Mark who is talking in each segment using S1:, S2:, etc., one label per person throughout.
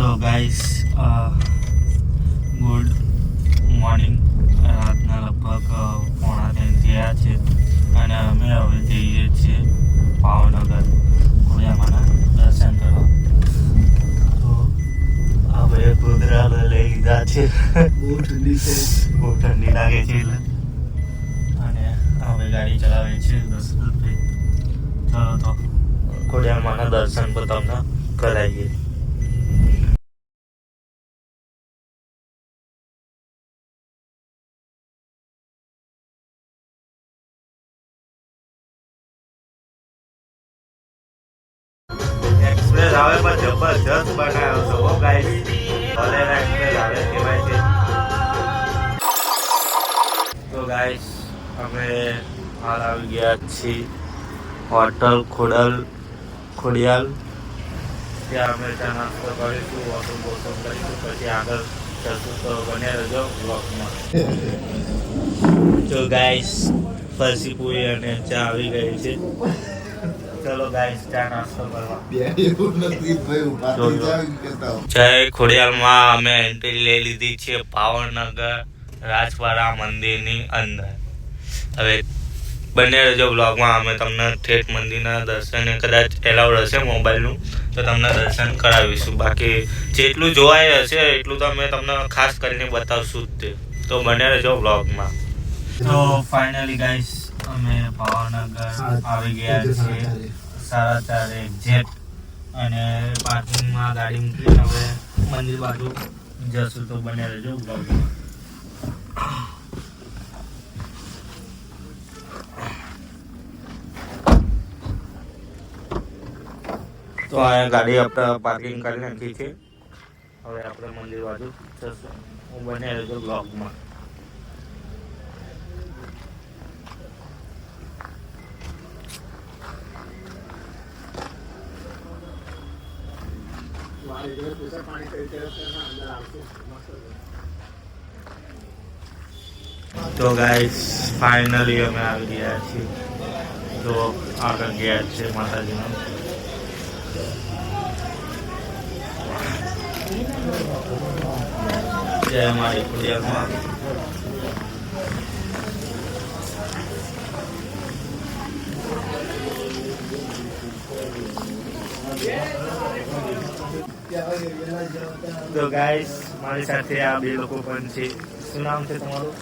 S1: So guys good morning રાતના લગભગ પોણા ત્રણ થયા છે. અને અમે હવે જઈએ છીએ ભાવનગર ખોડિયામાના દર્શન કરવા. તો હવે ગોધરા લઈ લીધા છે.
S2: બહુ ઠંડી છે.
S1: બહુ ઠંડી લાગે છે અને હવે ગાડી ચલાવે છે દશરથભાઈ ચલો તો ખોડિયામાના દર્શન પર તમને કરાવીએ. એક્સપ્રેસ આવે, પણ જબરજસ્ત બનાવ્યો છે, હો ગાઈસ ભલેના એક્સપ્રેસ આવે કહેવાય છે. તો ગાઈસ અમે હાલ આવી ગયા છીએ હોટલ ખોડલ, ખોડિયાલ. ત્યાં અમે ચા નાસ્તો કરીશું વોટર બોટલ કરીશું, પછી આગળ જશું. તો બને રહેજો બ્લોગમાં તો ગાઈસ ફરસી પૂરી અને ચા આવી ગઈ છે. ચલો ગાઈસ ચા નાસ્તો કરવા.
S2: બે એવું નથી ભાઈ ઊભા જાવ એમ
S1: જય ખોડિયાલમાં અમે એન્ટ્રી લઈ લીધી છે પાવનગર રાજવાડા મંદિરની અંદર. હવે બંને રહેજો બ્લોગમાં અમે તમને ઠેઠ મંદિરના દર્શન કદાચ એલાઉડ હશે મોબાઈલનું તો તમને દર્શન કરાવીશું. બાકી જેટલું જોવાય હશે એટલું તો અમે તમને ખાસ કરીને બતાવશું જ તે. તો બને રહેજો બ્લોગમાં તો ફાઇનલી ગાઈસ અમે ભાવનગર આવી ગયા છીએ. સાડા ચાર એક્ઝેક્ટ અને પાર્કિંગમાં ગાડી મૂકીને હવે મંદિર બાજુ જશું તો બને રહેજો બ્લોગમાં તો અહીંયા ગાડી આપણે પાર્કિંગ કરી નાખી છે. હવે આપણે મંદિર બાજુ જશું. હું બને રહેજો બ્લોગમાં તો ગાઈસ ફાઇનલી અમે આવી ગયા છીએ. તો આગળ ગયા છે માતાજીનો. જય મારી ખોડિયારમાં તો ગાઈસ મારી સાથે આ બે લોકો પણ છે. શું નામ છે તમારું?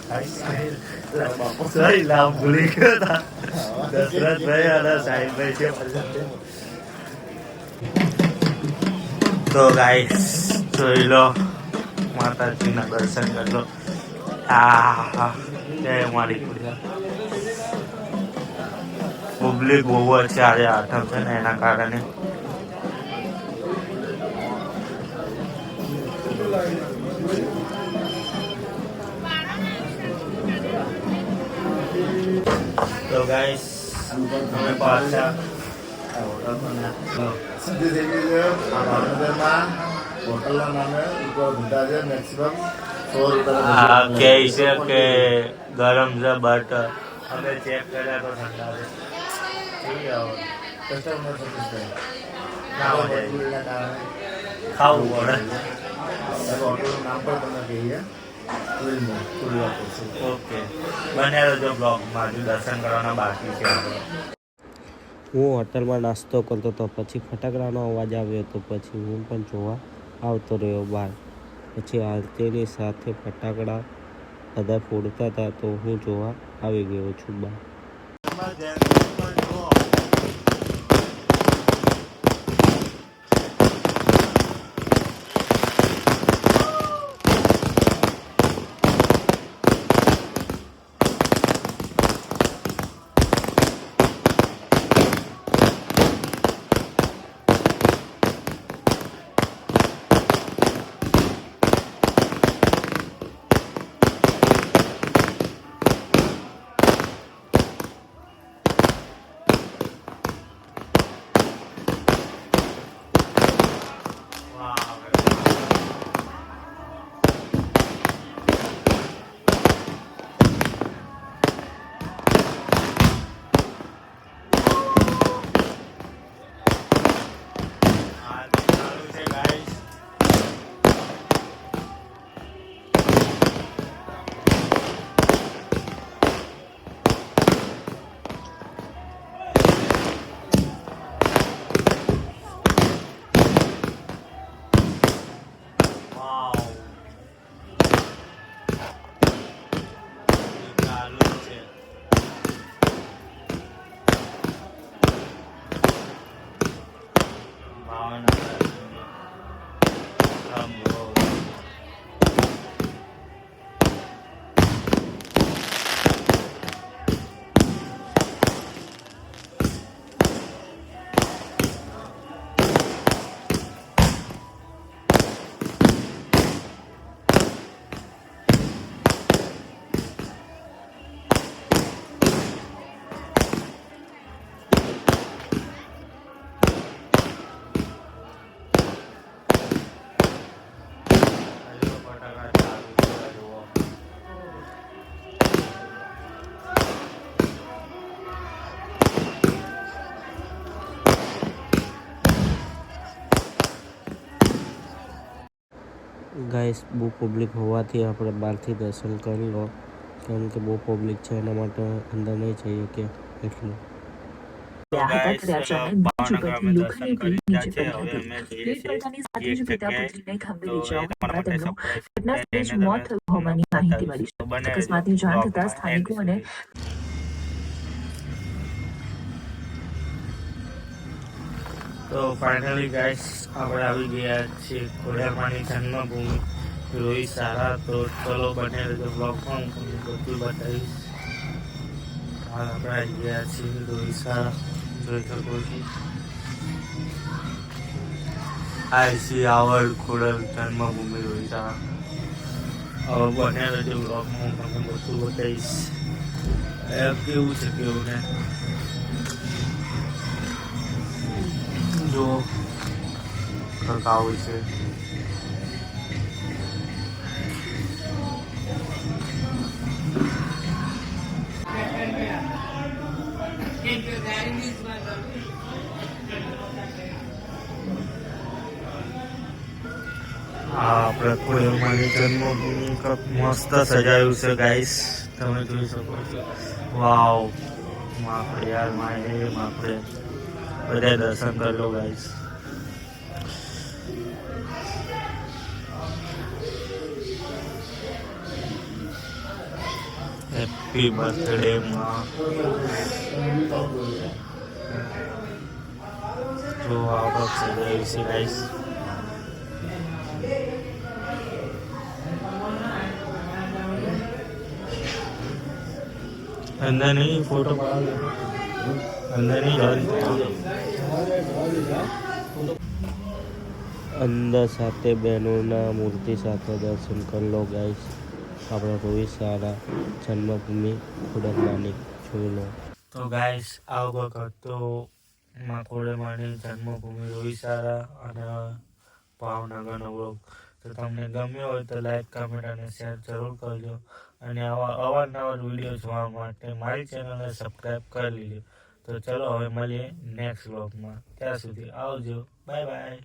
S1: સોરી નામ ભૂલી ગયો હતા દશરથભાઈ અને સાહિબભાઈ છે તો ગાઈસ જોઈ લો. માતાજીના દર્શન કરી લો. આ જય મારી પબ્લિક બહુ અત્યારે આઠમ છે ને એના કારણે. ગાઈસ અમે પાછા
S2: સીધી થઈ ગઈ છે આ ભાવનગરમાં હોટલના નામે ધંધા છે મેક્સિમમ સો રૂપિયા
S1: કહે છે કે ગરમ છે બટ અમે ચેક કર્યા તો ઠંડા છે.
S2: કસ્ટમર
S1: ખાવું પડે.
S2: હોટલનું નામ પણ તમને કહીએ. ફિલ્મ ફૂલ
S1: ઓકે બને રહેજો બ્લોગમાં હજુ દર્શન કરવાના બાકી છે.
S3: હું હોટલમાં નાસ્તો કરતો હતો પછી ફટાકડાનો અવાજ આવ્યો તો પછી હું પણ જોવા આવતો રહ્યો બહાર. પછી આરતીની સાથે ફટાકડા બધા ફોડતા હતા તો હું જોવા આવી ગયો છું બહાર. ગાઈસ બહુ પબ્લિક હોવાથી આપણે બહારથી દર્શન કરી લો. કેમ કે બહુ પબ્લિક છે એના માટે અંદર નહીં જઈએ કે એટલું.
S4: હોવાની માહિતી મળી. છે અકસ્માતની જાણ થતા સ્થાનિકો અને
S1: તો ફાઇનલી ગાઈસ આપણે આવી ગયા છીએ ખોડિયારમાંની જન્મભૂમિ. રોહિત સારા, તો ચલો બને રહેજો બ્લોગમાં હું બધું બતાવીશ. આપણે આવી ગયા છીએ રોહિત સારા. જોઈ શકો છો. આઈ સી આવડ ખોડલ જન્મભૂમિ, રોહિત સારા. હવે બને રહેજો બ્લોગમાં હું તમને બધું બતાવીશ. કેવું છે કેવું ને જો કંઈક આવું છે હા આપણે ખોડિયારમાંની જન્મભૂમિ કંઈક મસ્ત સજાયું છે ગાઈસ તમે જોઈ શકો છો વાવ માપડે યાર માય માપડે બધા દર્શન કરી લો ગાઈસ હેપી બર્થડે માં આ વખત સજાયું છે ગાઈસ અંદર નહીં ફોટો અંદર નહીં
S3: અંદર સાથે બહેનોના મૂર્તિ સાથે દર્શન કરી લો ગાઈસ આપણે રોહિત સારા જન્મભૂમિ ખોડલમાની જોઈ લો.
S1: તો ગાઈસ આ વખત તો માં ખોડેમાની જન્મભૂમિ રોહિસારા અને ભાવનગરનો બ્લોગ તો તમને ગમ્યો હોય તો લાઈક કમેન્ટ અને શેર જરૂર કરજો. અને આવા અવારનવાર વીડિયો જોવા માટે મારી ચેનલને સબસ્ક્રાઈબ કરી લેજો. તો ચલો હવે મળીએ નેક્સ્ટ વ્લોગમાં ત્યાં સુધી આવજો. Bye bye